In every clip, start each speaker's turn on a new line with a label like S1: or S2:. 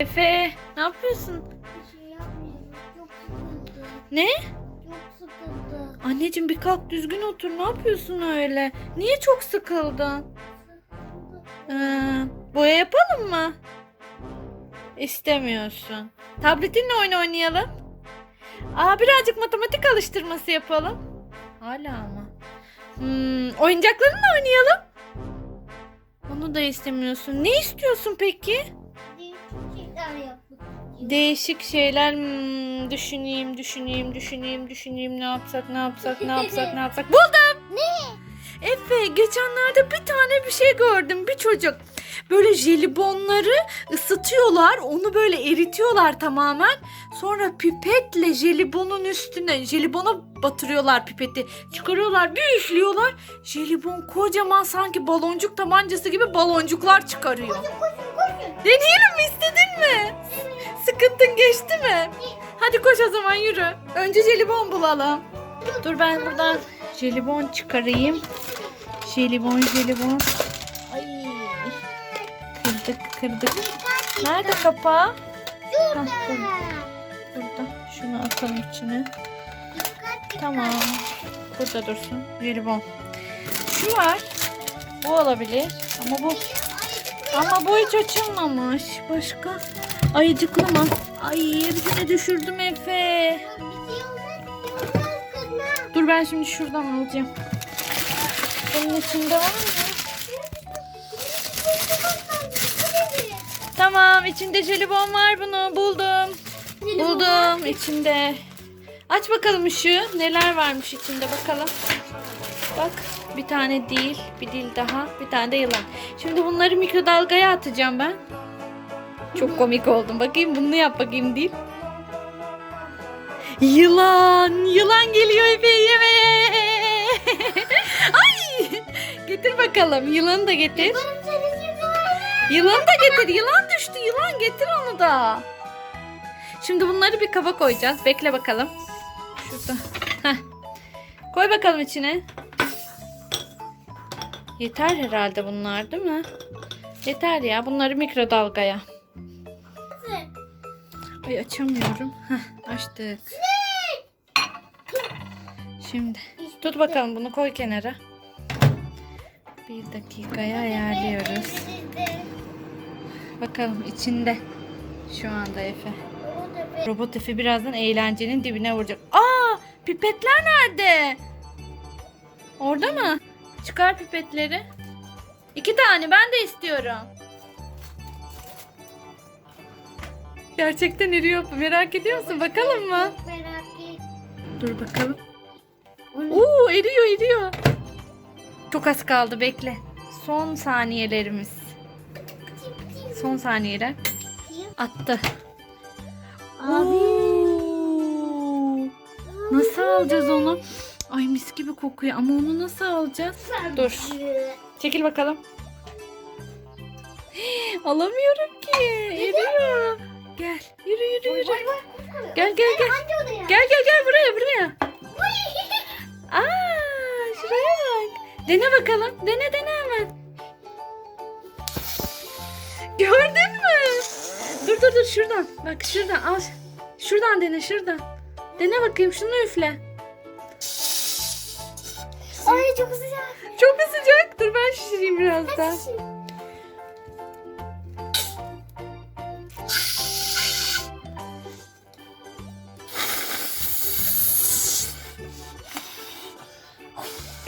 S1: Efe ne yapıyorsun?
S2: Bir şey yapmıyorum. Çok sıkıldı.
S1: Ne?
S2: Çok sıkıldı.
S1: Anneciğim bir kalk düzgün otur. Ne yapıyorsun öyle? Niye çok sıkıldın? Ee, boya yapalım mı? İstemiyorsun. Tabletinle oyun oynayalım. Aa birazcık matematik alıştırması yapalım. Hala mı? Hmm, oyuncaklarınla oynayalım. Onu da istemiyorsun. Ne istiyorsun peki?
S2: Değişik şeyler
S1: hmm, düşüneyim, düşüneyim, düşüneyim, düşüneyim. Ne yapsak, ne yapsak, ne yapsak, ne yapsak. Buldum.
S2: Ne?
S1: Efe geçenlerde bir tane bir şey gördüm. Bir çocuk böyle jelibonları ısıtıyorlar. Onu böyle eritiyorlar tamamen. Sonra pipetle jelibonun üstüne jelibona batırıyorlar pipeti. Çıkarıyorlar bir üflüyorlar. Jelibon kocaman sanki baloncuk tabancası gibi baloncuklar çıkarıyor.
S2: Koşun koşun koşun.
S1: Deneyelim mi istedin mi? Sıkıntın geçti mi? Hadi koş o zaman yürü. Önce jelibon bulalım. Dur ben buradan jelibon çıkarayım. Jelibon jelibon. Ay. Kırdık kırdık. Nerede kapağı? Hah, burada. Şunu atalım içine. Tamam. Burada dursun. Jelibon. Şu var. Bu olabilir. Ama bu ama bu hiç açılmamış. Başka? Ayıcıklı mı? Ay hepsini düşürdüm Efe. Dur ben şimdi şuradan alacağım. Bunun içinde var mı? Tamam içinde jelibon var bunu buldum. Buldum içinde. Aç bakalım ışığı. Neler varmış içinde bakalım. Bak bir tane değil, bir dil daha, bir tane de yılan. Şimdi bunları mikrodalgaya atacağım ben. Çok komik oldum. Bakayım bunu yap bakayım dil. Yılan, yılan geliyor Efe yemeğe. Ay! Getir bakalım. Yılanı da getir. Yılanı da getir. Yılan düştü. Yılan getir onu da. Şimdi bunları bir kaba koyacağız. Bekle bakalım. Şurada. Heh. Koy bakalım içine. Yeter herhalde bunlar değil mi? Yeter ya. Bunları mikrodalgaya. Ay açamıyorum. Heh, açtık. Şimdi tut bakalım bunu koy kenara. Bir dakikaya ayarlıyoruz. Bakalım içinde. Şu anda Efe. Robot Efe birazdan eğlencenin dibine vuracak. Aa, pipetler nerede? Orada mı? Çıkar pipetleri. İki tane ben de istiyorum. Gerçekten eriyor. Merak ediyor musun? Bakalım mı?
S2: Çok merak.
S1: Dur bakalım. Oo eriyor eriyor. Çok az kaldı bekle. Son saniyelerimiz. Son saniyeler. Attı.
S2: Abi.
S1: Oo. Nasıl alacağız onu? Ay mis gibi kokuyor ama onu nasıl alacağız? Dur. Çekil bakalım. Alamıyorum ki. Eriyor. Gel. Yürü yürü yürü. Gel gel gel.
S2: Hangi odaya?
S1: Gel gel gel buraya buraya. Aa, şuraya bak. Dene bakalım. Dene dene hemen. Gördün mü? Dur dur dur şuradan. Bak şuradan al. Şuradan dene şuradan. Dene bakayım şunu üfle.
S2: Ay çok sıcak.
S1: Çok sıcak? Dur ben şişireyim biraz daha.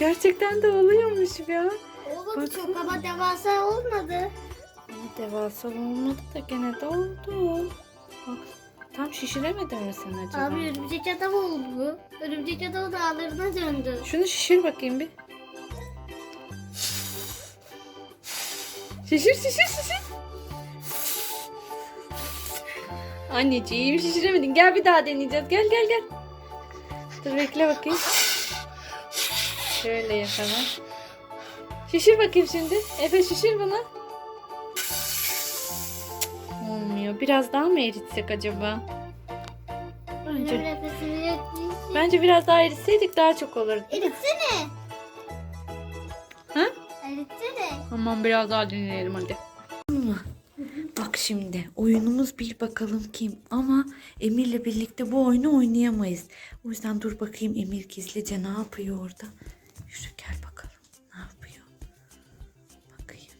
S1: Gerçekten de oluyormuş ya.
S2: Oğlum çok ama devasa olmadı.
S1: Ama devasa olmadı da gene de oldu. Bak tam şişiremedin mi sen acaba?
S2: Abi örümcek adam oldu. Örümcek adam dağlarına döndü.
S1: Şunu şişir bakayım bir. Şişir şişir şişir. Anneciğim şişiremedin. Gel bir daha deneyeceğiz. Gel gel gel. Dur bekle bakayım. Şöyle yapalım. Şişir bakayım şimdi. Efe şişir bunu. Olmuyor. Biraz daha mı eritsek acaba? Bence, bence biraz daha eritseydik daha çok olurdu.
S2: Eritsene.
S1: Ha?
S2: Eritsene.
S1: Aman biraz daha dinleyelim hadi. Bak. Şimdi oyunumuz bir bakalım kim ama Emir'le birlikte bu oyunu oynayamayız. O yüzden dur bakayım Emir gizlice ne yapıyor orada. Yürü gel bakalım ne yapıyor. Bakayım.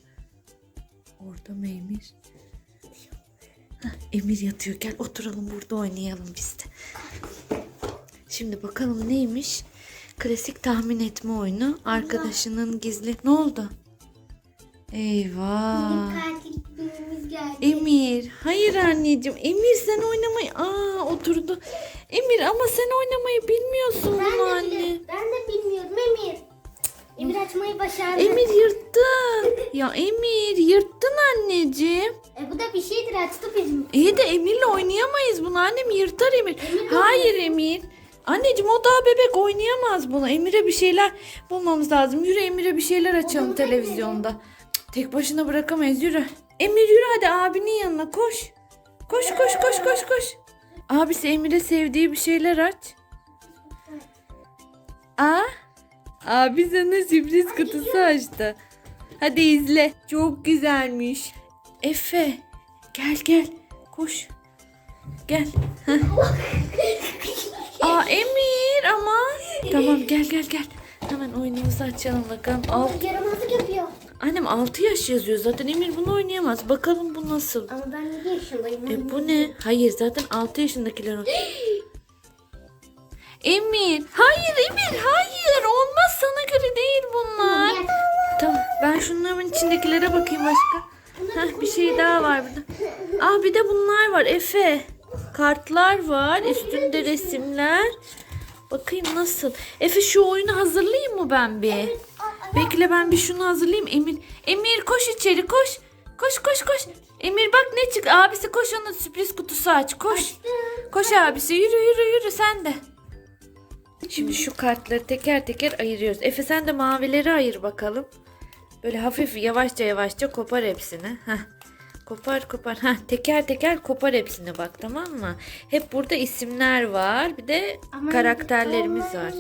S1: Orada mı Emir? Hah, Emir yatıyor gel oturalım burada oynayalım biz de. Şimdi bakalım neymiş? Klasik tahmin etme oyunu. Arkadaşının gizli. Ne oldu? Eyvah.
S2: Geldi.
S1: Emir. Hayır anneciğim. Emir sen oynamayı... Aa oturdu. Emir ama sen oynamayı bilmiyorsun bunu anne.
S2: ben. Emir açmayı başardı.
S1: Emir yırttın. Ya Emir yırttın anneciğim.
S2: E, bu da bir şeydir açtı bizim.
S1: İyi de Emir'le oynayamayız bunu. Annem yırtar Emir.
S2: Emir
S1: Hayır Emir. Anneciğim o daha bebek oynayamaz bunu. Emir'e bir şeyler bulmamız lazım. Yürü Emir'e bir şeyler açalım televizyonda. Cık, Tek başına bırakamayız yürü. Emir yürü hadi abinin yanına koş. Koş koş koş koş koş. Abisi Emir'e sevdiği bir şeyler aç. Aa, abi sana sürpriz kutusu açtı. Hadi izle. Çok güzelmiş. Efe gel gel koş. Gel. Heh. Aa Emir ama. Tamam gel gel gel. Hemen oyunumuzu açalım bakalım. Al.
S2: Yaramazlık yapıyor.
S1: Annem 6 yaş yazıyor zaten Emir bunu oynayamaz. Bakalım bu nasıl.
S2: Ama ben 7 yaşındayım.
S1: E bu ne? Hayır zaten 6 yaşındakiler o. Emir. Hayır Emir hayır. Olmaz sana göre değil bunlar. Tamam ben şunların içindekilere bakayım başka. Heh, bir şey daha var burada. Aa bir de bunlar var Efe. Kartlar var. Üstünde resimler. Bakayım nasıl. Efe şu oyunu hazırlayayım mı ben bir? Bekle ben bir şunu hazırlayayım. Emir, Emir koş içeri koş. Koş koş koş. Emir bak ne çık. Abisi koş onun sürpriz kutusu aç. Koş. Koş abisi yürü yürü yürü sen de. Şimdi şu kartları teker teker ayırıyoruz. Efe sen de mavileri ayır bakalım. Böyle hafif yavaşça yavaşça kopar hepsini. Heh. Kopar kopar. Heh, teker teker kopar hepsini bak tamam mı? Hep burada isimler var. Bir de
S2: Ama
S1: karakterlerimiz var.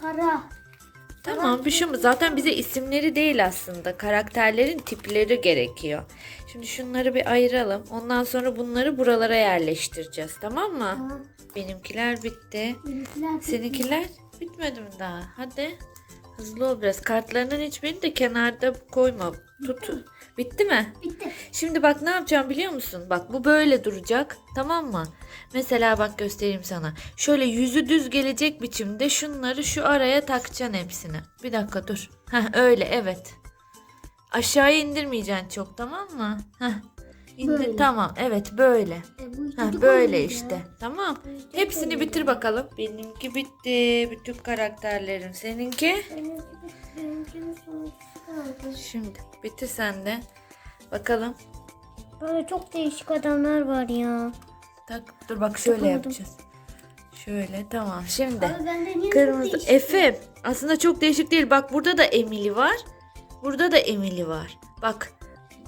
S2: Sara.
S1: Tamam bir şey mi? Zaten bize isimleri değil aslında. Karakterlerin tipleri gerekiyor. Şimdi şunları bir ayıralım. Ondan sonra bunları buralara yerleştireceğiz. Tamam mı?
S2: Tamam.
S1: Benimkiler bitti.
S2: Benimkiler
S1: Seninkiler bitmedi mi daha? Hadi. Hızlı ol biraz. Kartlarının hiçbirini de kenarda koyma. Tut. Bitti mi?
S2: bitti.
S1: Şimdi bak ne yapacağım biliyor musun? Bak bu böyle duracak. Tamam mı? Mesela bak göstereyim sana. Şöyle yüzü düz gelecek biçimde şunları şu araya takacaksın hepsini. Bir dakika dur. Heh öyle evet. Aşağıya indirmeyeceksin çok tamam mı? Heh. İndir
S2: Böyle.
S1: tamam evet böyle.
S2: E, bu
S1: Ha böyle işte.
S2: ya.
S1: Tamam.
S2: Çocuk
S1: Hepsini bitir bakalım. Benimki bitti. Bütün karakterlerim. Seninki?
S2: Benimki bitti. Benimkinin kaldı.
S1: Şimdi bitir sen de. Bakalım.
S2: Böyle çok değişik adamlar var ya.
S1: Tak dur bak şöyle yapacağız. Şöyle tamam. Şimdi
S2: Abi bende niye
S1: kırmızı
S2: çok?
S1: Efe aslında çok değişik değil. Bak burada da Emily var. Burada da Emily var. Bak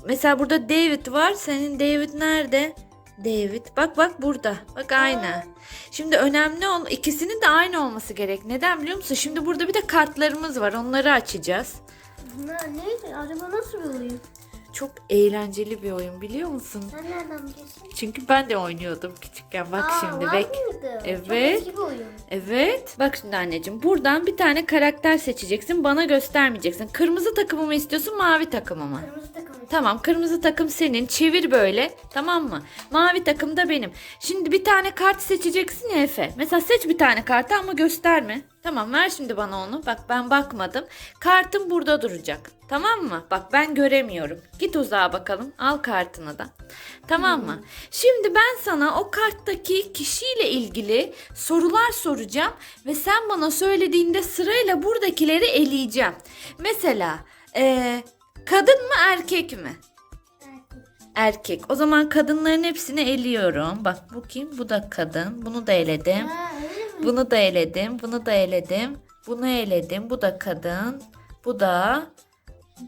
S1: mesela burada David var. Senin David nerede? David. Bak bak burada. Bak aynı. Şimdi önemli ol ikisinin de aynı olması gerek. Neden biliyor musun? Şimdi burada bir de kartlarımız var. Onları açacağız.
S2: Ne, neydi? Acaba nasıl oyun?
S1: Çok eğlenceli bir oyun biliyor musun?
S2: Sen nereden biliyorsun?
S1: Çünkü ben de oynuyordum küçükken. Bak
S2: Aa,
S1: şimdi bek.
S2: mıydı? Çok
S1: Evet.
S2: eski bir oyun.
S1: Evet. Bak şimdi anneciğim buradan bir tane karakter seçeceksin. Bana göstermeyeceksin. Kırmızı takımı mı istiyorsun mavi takımı mı?
S2: Kırmızı takım.
S1: Tamam kırmızı takım senin. Çevir böyle. Tamam mı? Mavi takım da benim. Şimdi bir tane kart seçeceksin ya Efe. Mesela seç bir tane kartı ama gösterme. Tamam ver şimdi bana onu. Bak ben bakmadım. Kartım burada duracak. Tamam mı? Bak ben göremiyorum. Git uzağa bakalım. Al kartını da. Tamam mı? Şimdi ben sana o karttaki kişiyle ilgili sorular soracağım ve sen bana söylediğinde sırayla buradakileri eleyeceğim. Mesela eee, kadın mı erkek mi? Erkek. O zaman kadınların hepsini eliyorum. Bak bu kim? Bu da kadın. Bunu da eledim.
S2: Ha?
S1: Bunu da eledim. Bunu da eledim. Bunu eledim. Bu da kadın. Bu da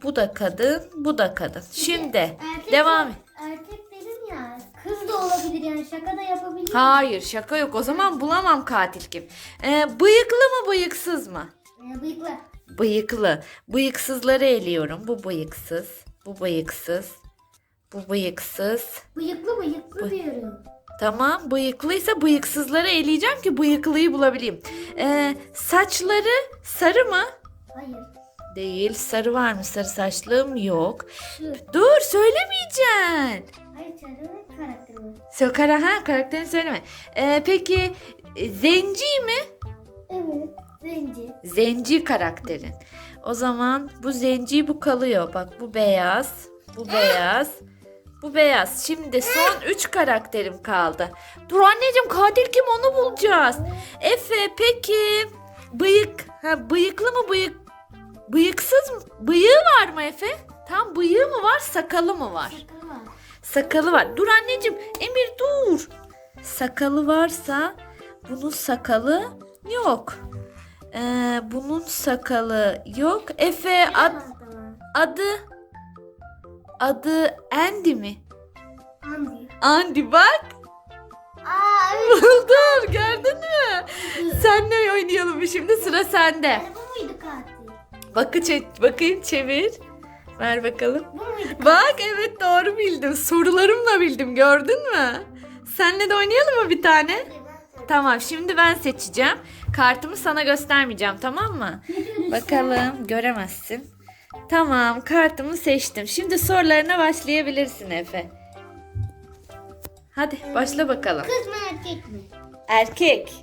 S1: bu da kadın. Bu da kadın. Şimdi
S2: Erkek
S1: devam et.
S2: Erkek dedim ya. Kız da olabilir yani şaka da yapabilir.
S1: Hayır şaka yok. O zaman bulamam katil kim. Ee, bıyıklı mı bıyıksız mı?
S2: Ee, bıyıklı.
S1: Bıyıklı. Bıyıksızları eliyorum. Bu bıyıksız. Bu bıyıksız. Bu bıyıksız.
S2: Bıyıklı bıyıklı diyorum.
S1: Tamam bıyıklıysa bıyıksızları eleyeceğim ki bıyıklıyı bulabileyim. Ee, saçları sarı mı?
S2: Hayır.
S1: Değil. Sarı var mı? Sarı saçlım yok.
S2: Şu.
S1: Dur söylemeyeceksin.
S2: Hayır çarı karakteri.
S1: Sökara ha karakterini söyleme. Ee, peki e, zenci mi?
S2: Evet. Zenci.
S1: Zenci karakterin. O zaman bu zenci bu kalıyor. Bak bu beyaz. Bu beyaz. Bu beyaz. Şimdi son 3 karakterim kaldı. Dur anneciğim katil kim onu bulacağız. Efe peki bıyık. Ha bıyıklı mı bıyık? Bıyıksız mı? Bıyığı var mı Efe? Tam bıyığı mı var sakalı mı var?
S2: Sakalı var.
S1: Sakalı var. Dur anneciğim. Emir dur. Sakalı varsa bunun sakalı yok. Ee, bunun sakalı yok. Efe ad, adı adı Andy mi?
S2: Andy.
S1: Andy bak.
S2: Aa evet.
S1: Buldum. Gördün mü? Senle oynayalım şimdi sıra sende.
S2: Bu muydu katil?
S1: Bakı çe- bakayım çevir. Ver bakalım.
S2: Bu muydu katil?
S1: Bak evet doğru bildim. Sorularımla bildim gördün mü? Senle de oynayalım mı bir tane? Tamam şimdi ben seçeceğim. Kartımı sana göstermeyeceğim tamam mı? Bakalım göremezsin. Tamam kartımı seçtim. Şimdi sorularına başlayabilirsin Efe. Hadi başla bakalım.
S2: Kız mı erkek mi?
S1: Erkek.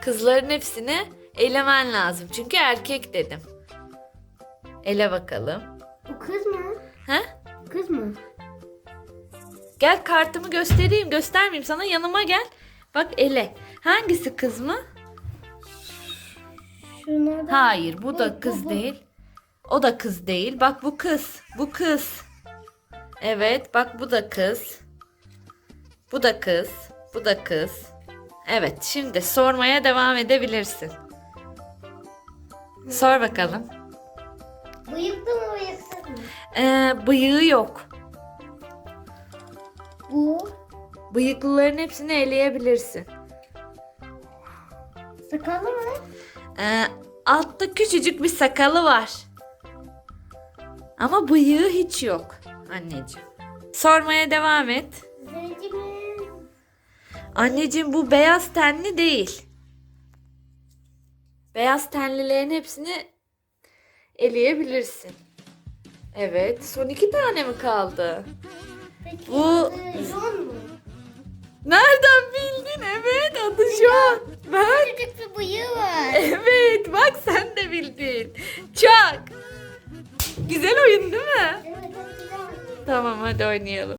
S1: Kızların hepsini elemen lazım. Çünkü erkek dedim. Ele bakalım.
S2: Bu kız mı?
S1: Ha?
S2: Kız mı?
S1: Gel kartımı göstereyim. Göstermeyeyim sana. Yanıma gel. Bak ele. Hangisi kız mı?
S2: Şuna da.
S1: Hayır, bu da kız
S2: bu, bu.
S1: değil. O da kız değil. Bak bu kız. Bu kız. Evet, bak bu da kız. Bu da kız. Bu da kız. Evet, şimdi sormaya devam edebilirsin. Sor bakalım.
S2: Bıyıklı mı bıyıksız mı?
S1: Ee, bıyığı yok.
S2: Bu.
S1: Bıyıklıların hepsini eleyebilirsin.
S2: Sakalı mı?
S1: Ee, altta küçücük bir sakalı var. Ama bıyığı hiç yok anneciğim. Sormaya devam et. Anneciğim bu beyaz tenli değil. Beyaz tenlilerin hepsini eleyebilirsin. Evet. Son iki tane mi kaldı?
S2: Peki.
S1: Bu-
S2: John mu?
S1: Nereden bildin? Evet adı John. Ben.
S2: Küçük bir bıyığı var.
S1: Evet bak sen de bildin. Çak. Güzel oyun değil mi?
S2: Evet, güzel.
S1: Tamam hadi oynayalım.